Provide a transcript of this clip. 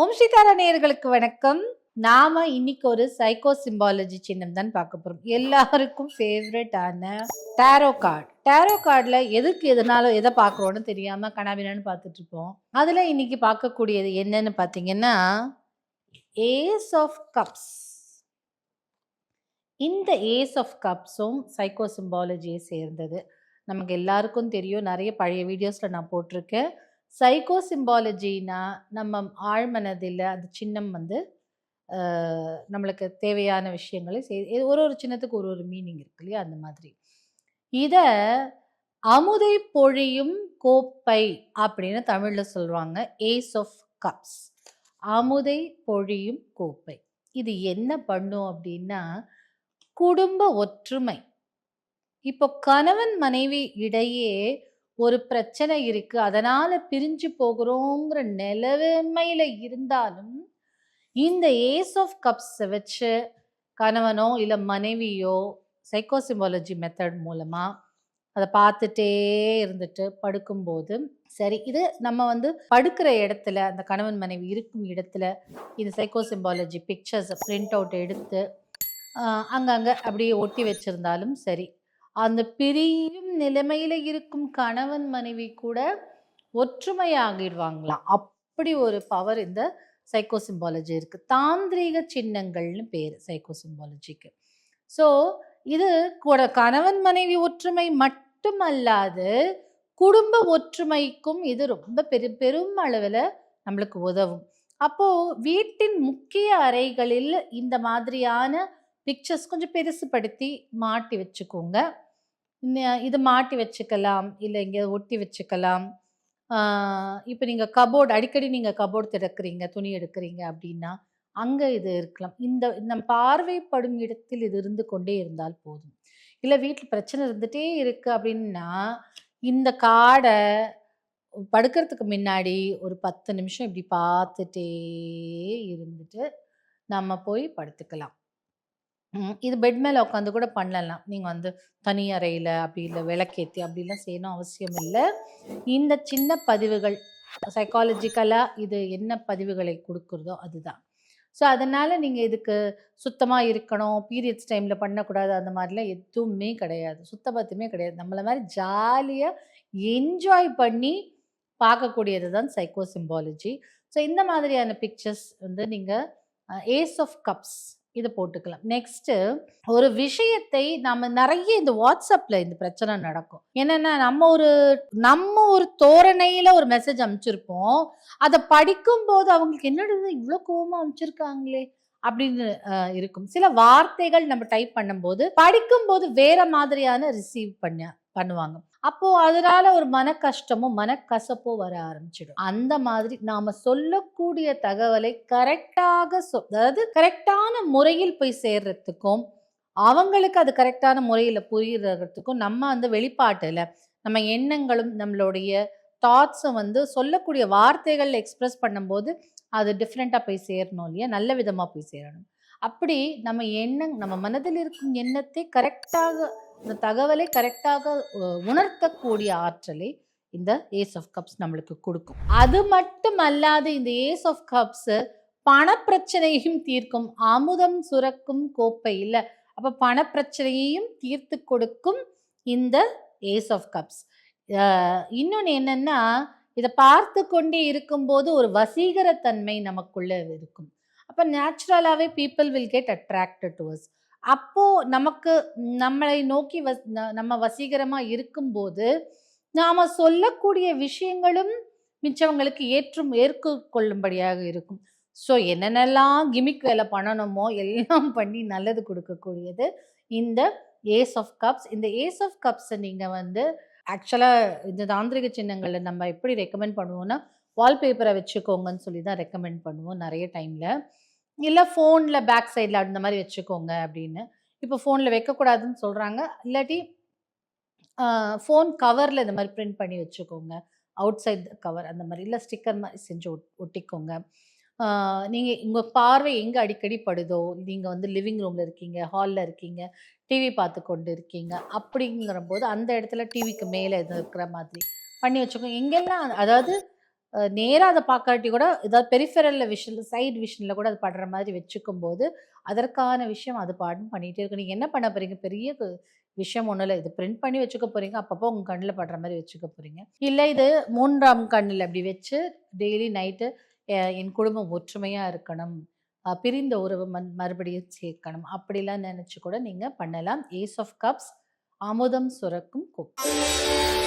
ஓம் ஸ்ரீதாரா நேயர்களுக்கு வணக்கம். நாம இன்னைக்கு ஒரு சைக்கோ சிம்பாலஜி சின்னம் தான் பார்க்க போறோம். எல்லாருக்கும் ஃபேவரட்டான டேரோ கார்டு டேரோ கார்டில் எதுக்கு எதனாலும் எதை பார்க்குறோன்னு தெரியாம கனாவினான்னு பார்த்துட்டு இருப்போம். அதில் இன்னைக்கு பார்க்கக்கூடியது என்னன்னு பார்த்தீங்கன்னா ஏஸ் ஆஃப் கப்ஸ் இந்த ஏஸ் ஆஃப் கப்ஸும் சைக்கோ சிம்பாலஜியை சேர்ந்தது. நமக்கு எல்லாருக்கும் தெரியும். நிறைய பழைய வீடியோஸில் நான் போட்டிருக்கேன். சைக்கோ சிம்பாலஜினா நம்ம ஆழ்மனதில் அந்த சின்னம் வந்து நம்மளுக்கு தேவையான விஷயங்களை செய் ஒரு ஒரு சின்னத்துக்கு ஒரு ஒரு மீனிங் இருக்கு இல்லையா அந்த மாதிரி. இதை அமுதை பொழியும் கோப்பை அப்படின்னு தமிழில் சொல்லுவாங்க ஏஸ் ஆஃப் கப்ஸ் அமுதை பொழியும் கோப்பை. இது என்ன பண்ணும் அப்படின்னா குடும்ப ஒற்றுமை. இப்போ கணவன் மனைவி இடையே ஒரு பிரச்சனை இருக்கு. அதனால பிரிஞ்சு போகிறோங்கிற நிலைமையில இருந்தாலும் இந்த ஏஸ் ஆஃப் கப்ஸை வச்சு கணவனோ இல்லை மனைவியோ சைக்கோசிமாலஜி மெத்தட் மூலமா அதை பார்த்துட்டே இருந்துட்டு படுக்கும்போது சரி இது நம்ம வந்து படுக்கிற இடத்துல அந்த கணவன் மனைவி இருக்கும் இடத்துல இந்த சைக்கோசிம்பாலஜி பிக்சர்ஸை பிரிண்ட் அவுட் எடுத்து அங்கங்கே அப்படியே ஒட்டி வச்சிருந்தாலும் சரி அந்த பிரியும் நிலைமையில் இருக்கும் கணவன் மனைவி கூட ஒற்றுமையாகிடுவாங்களாம். அப்படி ஒரு பவர் இந்த சைக்கோசிம்பாலஜி இருக்கு. தாந்திரீக சின்னங்கள்னு பேர் சைக்கோசிம்பாலஜிக்கு ஸோ இது கூட கணவன் மனைவி ஒற்றுமை மட்டுமல்லாது குடும்ப ஒற்றுமைக்கும் இது ரொம்ப பெரு பெரும் அளவில் நம்மளுக்கு உதவும். அப்போ வீட்டின் முக்கிய அறைகளில் இந்த மாதிரியான பிக்சர்ஸ் கொஞ்சம் பெருசுப்படுத்தி மாட்டி வச்சுக்கோங்க. இதை மாட்டி வச்சுக்கலாம் இல்லை இங்கே ஒட்டி வச்சுக்கலாம். இப்போ நீங்கள் கபோர்டு அடிக்கடி நீங்கள் கபோர்டு திறக்கிறீங்க துணி எடுக்கிறீங்க அப்படின்னா அங்கே இது இருக்கலாம். இந்த நம் பார்வைப்படும் இடத்தில் இது இருந்து கொண்டே இருந்தால் போதும். இல்லை வீட்டில் பிரச்சனை இருந்துகிட்டே இருக்குது அப்படின்னா இந்த காடை படுக்கிறதுக்கு முன்னாடி ஒரு பத்து நிமிஷம் இப்படி பார்த்துட்டே இருந்துட்டு நம்ம போய் படுத்துக்கலாம். ம், இது பெட் மேலே உட்காந்து கூட பண்ணலாம். நீங்கள் வந்து தனி அறையில் அப்படி இல்லை விளக்கேற்றி அப்படிலாம் செய்யணும் அவசியம் இல்லை. இந்த சின்ன பதிவுகள் சைக்காலஜிக்கலாக இது என்ன பதிவுகளை கொடுக்குறதோ அதுதான். ஸோ அதனால் நீங்கள் இதுக்கு சுத்தமாக இருக்கணும் பீரியட்ஸ் டைமில் பண்ணக்கூடாது அந்த மாதிரிலாம் எதுவுமே கிடையாது. சுத்தபத்தமே கிடையாது. நம்மள மாதிரி ஜாலியாக என்ஜாய் பண்ணி பார்க்கக்கூடியது தான் சைக்கோ சிம்பாலஜி ஸோ இந்த மாதிரியான பிக்சர்ஸ் வந்து நீங்கள் ஏஸ் ஆஃப் கப்ஸ் இதை போட்டுக்கலாம். நெக்ஸ்ட்டு ஒரு விஷயத்தை நம்ம நிறைய இந்த வாட்ஸ்அப்பில் இந்த பிரச்சனை நடக்கும். என்னென்னா நம்ம ஒரு நம்ம ஒரு தோரணையில் ஒரு மெசேஜ் அமைச்சிருப்போம். அதை படிக்கும்போது அவங்களுக்கு என்னது இவ்வளோ கோபமாக அமைச்சிருக்காங்களே அப்படின்னு இருக்கும். சில வார்த்தைகள் நம்ம டைப் பண்ணும்போது படிக்கும்போது வேற மாதிரியான ரிசீவ் பண்ண பண்ணுவாங்க. அப்போ அதனால ஒரு மன கஷ்டமும் மனக்கசப்போ வர ஆரம்பிச்சிடும். அந்த மாதிரி நாம சொல்லக்கூடிய தகவலை கரெக்டாக சொ அதாவது கரெக்டான முறையில் போய் சேர்றதுக்கும் அவங்களுக்கு அது கரெக்டான முறையில் புரியுறதுக்கும் நம்ம அந்த வெளிப்பாட்டில் நம்ம எண்ணங்களும் நம்மளுடைய தாட்ஸும் வந்து சொல்லக்கூடிய வார்த்தைகள் எக்ஸ்பிரஸ் பண்ணும்போது அது டிஃப்ரெண்ட்டாக போய் சேரணும் இல்லையா? நல்ல விதமாக போய் சேரணும். அப்படி நம்ம எண்ணம் நம்ம மனதில் இருக்கும் எண்ணத்தை கரெக்டாக அந்த தகவலை கரெக்டாக உணர்த்தக்கூடிய ஆற்றலை இந்த ஏஸ் ஆஃப் கப்ஸ் நம்மளுக்கு கொடுக்கும். அது மட்டும் அல்லாது இந்த ஏஸ் ஆஃப் கப்ஸ் பணப்பிரச்சனையையும் தீர்க்கும். அமுதம் சுரக்கும் கோப்பை இல்லை. அப்போ பணப்பிரச்சனையையும் தீர்த்து கொடுக்கும் இந்த ஏஸ் ஆஃப் கப்ஸ் இன்னொன்று என்னன்னா இதை பார்த்து கொண்டே இருக்கும்போது ஒரு வசீகரத்தன்மை நமக்குள்ள இருக்கும். அப்போ நேச்சுரலாகவே people will get attracted to us அப்போ நமக்கு நம்மளை நோக்கி வ ந- நம்ம வசீகரமா இருக்கும்போது நாம சொல்லக்கூடிய விஷயங்களும் மிச்சவங்களுக்கு ஏற்றும் ஏற்றுக்கொள்ளும்படியாக இருக்கும். ஸோ என்னென்னலாம் கிமிக் வேலை பண்ணணுமோ எல்லாம் பண்ணி நல்லது கொடுக்கக்கூடியது இந்த ஏஸ் ஆஃப் கப்ஸ் இந்த ஏஸ் ஆஃப் கப்ஸை நீங்கள் வந்து ஆக்சுவலாக இந்த தாந்திரிக சின்னங்களில் நம்ம எப்படி ரெக்கமெண்ட் பண்ணுவோம்னா வால்பேப்பரை வச்சுக்கோங்கன்னு சொல்லி தான் ரெக்கமெண்ட் பண்ணுவோம் நிறைய டைமில் இல்லை ஃபோனில் பேக் சைடில் அந்த மாதிரி வச்சுக்கோங்க அப்படின்னு. இப்போ ஃபோனில் வைக்கக்கூடாதுன்னு சொல்கிறாங்க இல்லாட்டி ஃபோன் கவரில் இந்த மாதிரி பிரிண்ட் பண்ணி வச்சுக்கோங்க. அவுட் சைட் கவர் அந்த மாதிரி. இல்லை ஸ்டிக்கர் மாதிரி செஞ்சு ஒட்டிக்கோங்க. நீங்கள் உங்கள் பார்வை எங்கே அடிக்கடி படுதோ நீங்கள் வந்து லிவிங் ரூமில் இருக்கீங்க ஹாலில் இருக்கீங்க டிவி பார்த்து கொண்டு இருக்கீங்க அப்படிங்கிற போது அந்த இடத்துல டிவிக்கு மேலே எதுவும் இருக்கிற மாதிரி பண்ணி வச்சுக்கோங்க. எங்கெல்லாம் அதாவது நேராக அதை பார்க்காட்டி கூட ஏதாவது பெரிஃபெரலில் விஷன் சைடு விஷனில் கூட அது படுற மாதிரி வச்சுக்கும் போது அதற்கான விஷயம் அது பாடும் பண்ணிகிட்டே இருக்கு. நீங்கள் என்ன பண்ண போகிறீங்க பெரிய விஷயம் ஒன்றும் இல்லை. இது பிரிண்ட் பண்ணி வச்சுக்க போகிறீங்க அப்பப்போ உங்கள் கண்ணில் படுற மாதிரி வச்சுக்க போகிறீங்க இல்லை இது மூன்றாம் கண்ணில் அப்படி வச்சு டெய்லி நைட்டு என் குடும்பம் ஒற்றுமையாக இருக்கணும். பிரிந்த உறவு மண் மறுபடியும் சேர்க்கணும். அப்படிலாம் நினச்சி கூட நீங்கள் பண்ணலாம். ஏஸ் ஆஃப் கப்ஸ் அமுதம் சுரக்கும் குப்